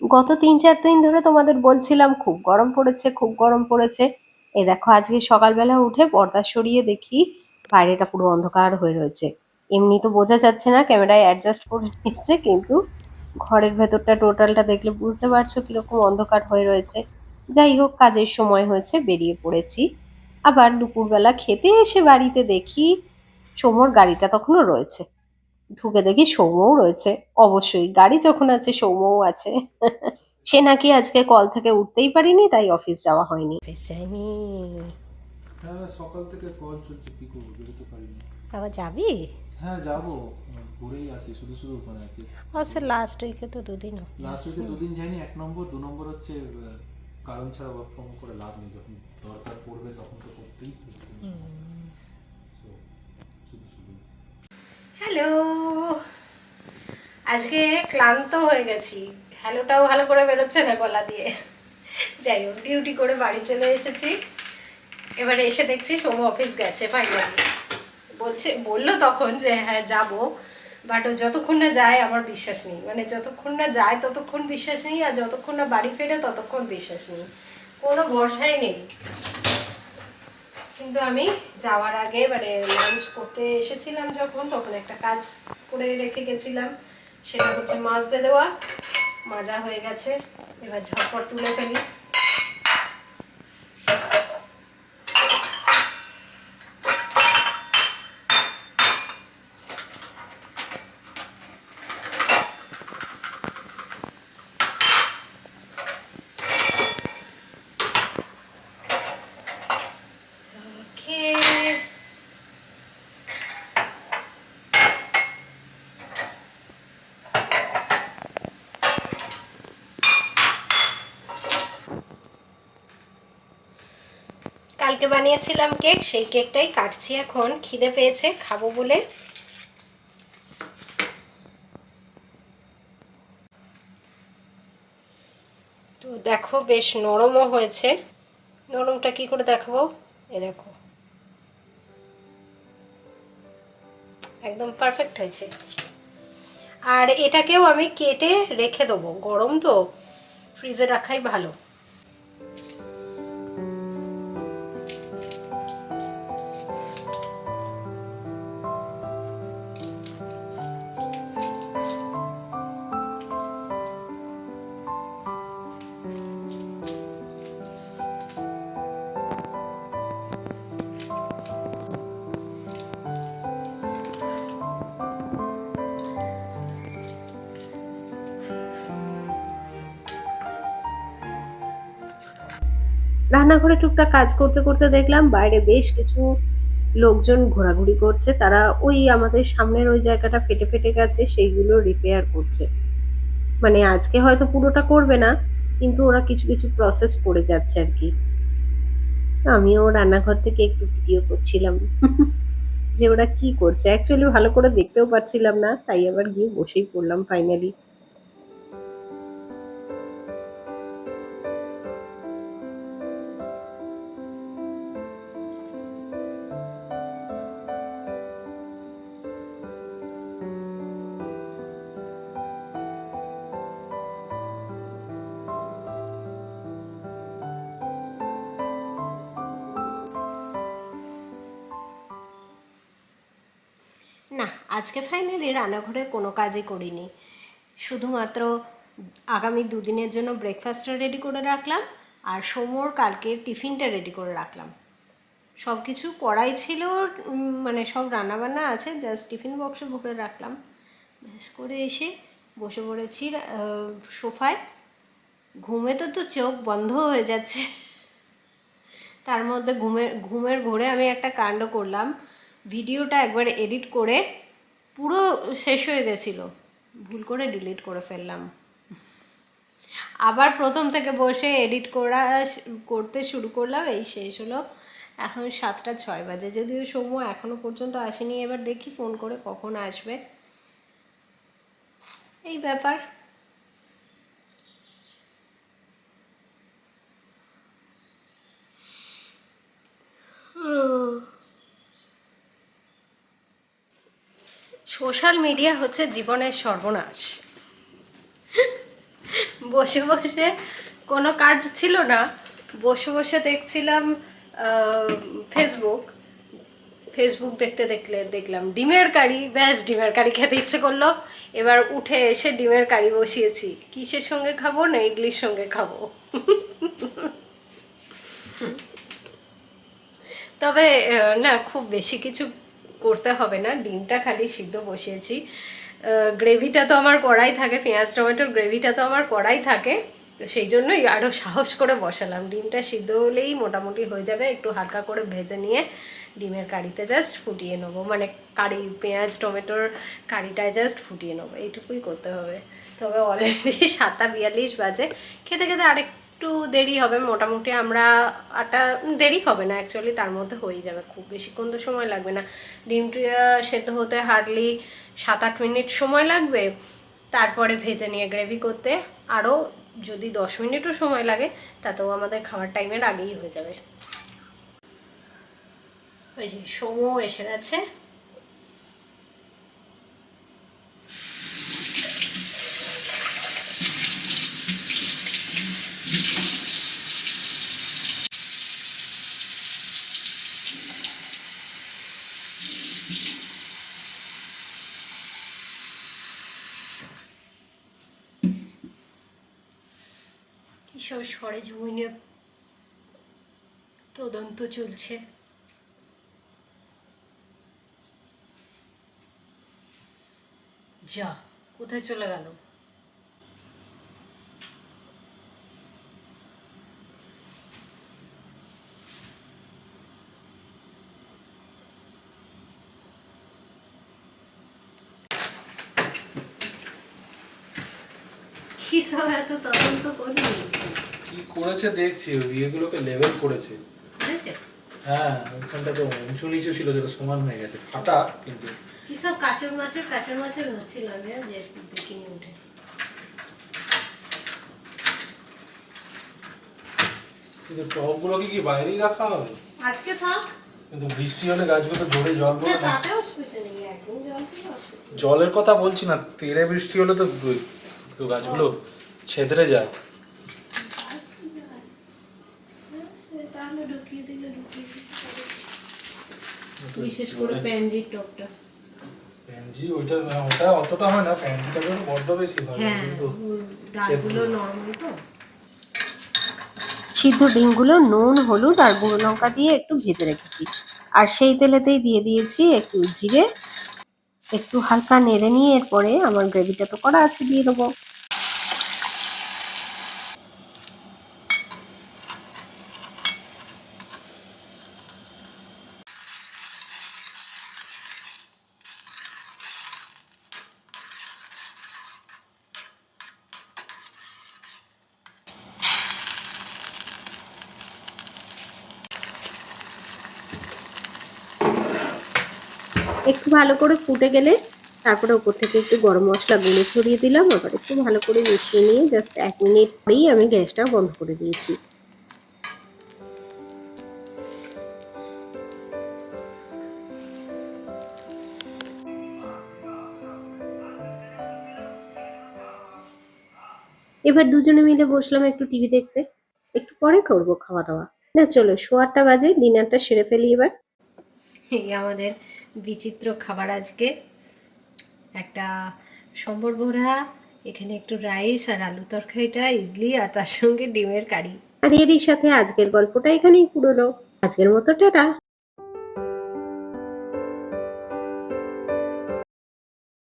গত তিন, চার দিন ধরে তোমাদের বলছিলাম, খুব গরম পড়েছে, খুব গরম পড়েছে। এ দেখো, আজকে সকালবেলা উঠে পর্দা সরিয়ে দেখি, বাইরেটা পুরো অন্ধকার হয়ে রয়েছে। এমনি তো বোঝা যাচ্ছে না, ক্যামেরায় অ্যাডজাস্ট করে নিচ্ছে, কিন্তু ঘরের ভেতরটা টোটালটা দেখলে বুঝতে পারছ কীরকম অন্ধকার হয়ে রয়েছে। যাই হোক, কাজের সময় হয়েছে, বেরিয়ে পড়েছি। আবার দুপুরবেলা খেতে এসে বাড়িতে দেখি, সোমর গাড়িটা তখনও রয়েছে। ঢুকে দেখি সৌম্যও রয়েছে। অবশ্যই গাড়ি যখন আছে সৌম্যও আছে। সে নাকি আজকে কল থেকে উঠতেই পারিনি তাই অফিস যাওয়া হয়নি। অফিস যায়নি। হ্যাঁ সকাল থেকে কল চলছে কি করব বেরোতে পারিনি। আবার যাবি? হ্যাঁ যাব। ঘুরেই আসি শুধু শুধু ওখানে অবশ্য লাস্ট উইকে তো দুদিন লাস্ট উইকে দুদিন যাইনি এক নম্বর দু নম্বর হচ্ছে কারণ ছাড়া ওয়ার্ক ফ্রম করে লাভ নেই। যখন দরকার পড়বে তখন তো করতেই হ্যালো। আজকে ক্লান্ত হয়ে গেছি। হ্যালোটাও ভালো করে বেরোচ্ছে না গলা দিয়ে। যাই হোক, ডিউটি করে বাড়ি চলে এসেছি। এবারে এসে দেখছি সোম অফিস গেছে ফাইনালি বলছে, বলল তখন যে হ্যাঁ যাব। বাট ও যতক্ষণ না যায় আমার বিশ্বাস নেই। মানে যতক্ষণ না যায় ততক্ষণ বিশ্বাস নেই আর যতক্ষণ না বাড়ি ফেরে ততক্ষণ বিশ্বাস নেই। কোনো ভরসাই নেই। কিন্তু আমি যাওয়ার আগে মানে লাঞ্চ করতে এসেছিলাম যখন, তখন একটা কাজ করে রেখে গেছিলাম। সেটা হচ্ছে মাছ দিয়ে দেওয়া। মাজা হয়ে গেছে। এবার ঝটপট তুলে ফেলি। কালকে বানিয়েছিলাম কেক, সেই কেকটাই কাটছি এখন। খিদে পেয়েছে, খাব বলে। তো দেখো, বেশ নরমও হয়েছে। নরমটা কি করে দেখাবো? এ দেখো। একদম পারফেক্ট হয়েছে। আর এটাকেও আমি কেটে রেখে দেবো। গরম তো, ফ্রিজে রাখাই ভালো। রান্নাঘরে টুকটাক কাজ করতে করতে দেখলাম বাইরে বেশ কিছু লোকজন ঘোরাঘুরি করছে। তারা ওই আমাদের সামনের ওই জায়গাটা ফেটে ফেটে গেছে, সেইগুলো রিপেয়ার করছে। মানে আজকে হয়তো পুরোটা করবে না, কিন্তু ওরা কিছু কিছু প্রসেস করে যাচ্ছে আর কি। আমিও রান্নাঘর থেকে একটু ভিডিও করছিলাম। যে ওরা কি করছে? অ্যাকচুয়ালি ভালো করে দেখতেও পাচ্ছিলাম না, তাই আবার গিয়ে বসেই পড়লাম ফাইনালি আজকে ফাইনালি রান্নাঘরে কোনো কাজই করিনি। শুধুমাত্র আগামী দুদিনের জন্য ব্রেকফাস্টটা রেডি করে রাখলাম আর সোমর কালকে টিফিনটা রেডি করে রাখলাম। সব কিছু করাই ছিল মানে সব রান্নাবান্না আছে জাস্ট টিফিন বক্সে ভরে রাখলাম। ব্যাস করে এসে বসে পড়েছি সোফায়। ঘুমে তো তো চোখ বন্ধ হয়ে যাচ্ছে। তার মধ্যে ঘুমের ঘুমের ঘোরে আমি একটা কাণ্ড করলাম। ভিডিওটা একবার এডিট করে পুরো শেষ হয়ে গেছিল। ভুল করে ডিলিট করে ফেললাম। আবার প্রথম থেকে বসে এডিট করা করতে শুরু করলাম, এই শেষ হলো। এখন সাতটা ছয় বাজে। যদিও সময় এখনও পর্যন্ত আসেনি, এবার দেখি ফোন করে কখন আসবে। এই ব্যাপার। সোশ্যাল মিডিয়া হচ্ছে জীবনের সর্বনাশ। বসে বসে কোনো কাজ ছিল না। বসে বসে দেখছিলাম ফেসবুক ফেসবুক দেখতে দেখলে দেখলাম, ডিমের কারি। ব্যাস, ডিমের কারি খেতে ইচ্ছে করল। এবার উঠে এসে ডিমের কারি বসিয়েছি। কিসের সঙ্গে খাব না ইডলির সঙ্গে খাব? তবে না, খুব বেশি কিছু করতে হবে না, ডিমটা খালি সিদ্ধ বসিয়েছি। গ্রেভিটা তো আমার কড়াই থাকে, পেঁয়াজ, টমেটোর গ্রেভিটা তো আমার কড়াই থাকে, তো সেই জন্যই আরও সাহস করে বসালাম। ডিমটা সিদ্ধ হলেই মোটামুটি হয়ে যাবে, একটু হালকা করে ভেজে নিয়ে ডিমের কারিতে জাস্ট ফুটিয়ে নেব। মানে কারি, পেঁয়াজ, টমেটোর কারিটায় জাস্ট ফুটিয়ে নেব। এইটুকুই করতে হবে। তবে অলরেডি সাতটা বিয়াল্লিশ বাজে। খেতে খেতে আরেকটু দেরি হবে, মোটামুটি আমরা আটটা দেরি হবে না অ্যাকচুয়ালি তার মধ্যে হয়ে যাবে, খুব বেশিক্ষণ তো সময় লাগবে না। ডিমটা সেদ্ধ হতে হার্ডলি সাত আট মিনিট সময় লাগবে, তারপরে ভেজে নিয়ে গ্রেভি করতে। আরও যদি দশ মিনিটও সময় লাগে, তাতেও আমাদের খাওয়ার টাইমের আগেই হয়ে যাবে। ওই যে সমও এসে গেছে। সরেজমিনে তদন্ত চলছে। যা কোথায় চলে গেল? কি সব এত তদন্ত করলি? কি করেছে দেখছি ওই ইয়েগুলোকে লেভেল করেছে। হ্যাঁ ওইখানটা তো উঁচু নিচু ছিল যেটা সমান হয়ে গেছে ফাটা কিন্তু। কি সব কাচুর মাচুর কাচুর মাচুর হচ্ছিল আমি যে দেখিনি উঠে। কিন্তু টবগুলোকে কি বাইরেই রাখা হবে? আজকে থাক। কিন্তু বৃষ্টি হলে গাছগুলো জোরে জল পড়ে না তাতে অসুবিধা নেই একদিন জল। জলের কথা বলছি না তেরে বৃষ্টি হলে তো তো গাছগুলো ছেদরে যায়। বিশেষ করে প্যানজির টপটা। প্যানজি ওইটা ওটা অতটা হয় না প্যানজিটা বড্ড বেশি হয় হ্যাঁ কিন্তু ডালগুলো নরমাল তো। সিদ্ধ ডিমগুলো নুন হলুদ আর গুঁড়ো লঙ্কা দিয়ে একটু ভেজে রেখেছি। আর সেই তেলেতেই দিয়ে দিয়েছি একটু জিরে একটু হালকা নেড়ে নিয়ে এরপরে আমার গ্রেভিটা তো করা আছে দিয়ে দেবো। একটু ভালো করে ফুটে গেলে তারপরে ওপর থেকে একটু গরম মশলা গুঁড়ো ছড়িয়ে দিলাম। আবার একটু ভালো করে মিশিয়ে নিয়ে জাস্ট এক মিনিট পরেই আমি গ্যাসটা বন্ধ করে দিয়েছি। এবার দুজনে মিলে বসলাম একটু টিভি দেখতে। একটু পরে করব খাওয়া দাওয়া। না, চলো সোয়ারটা বাজে, ডিনারটা সেরে ফেলি এবার। এই আমাদের বিচিত্র খাবার আজকে। একটা সম্বর ভরা, এখানে একটু রাইস আর আলু তরকারিটা, ইডলি আর তার সঙ্গে ডিমের কারি। আর এরই সাথে আজকের গল্পটা এখানেই পুরোলো আজকের মতো টাটা।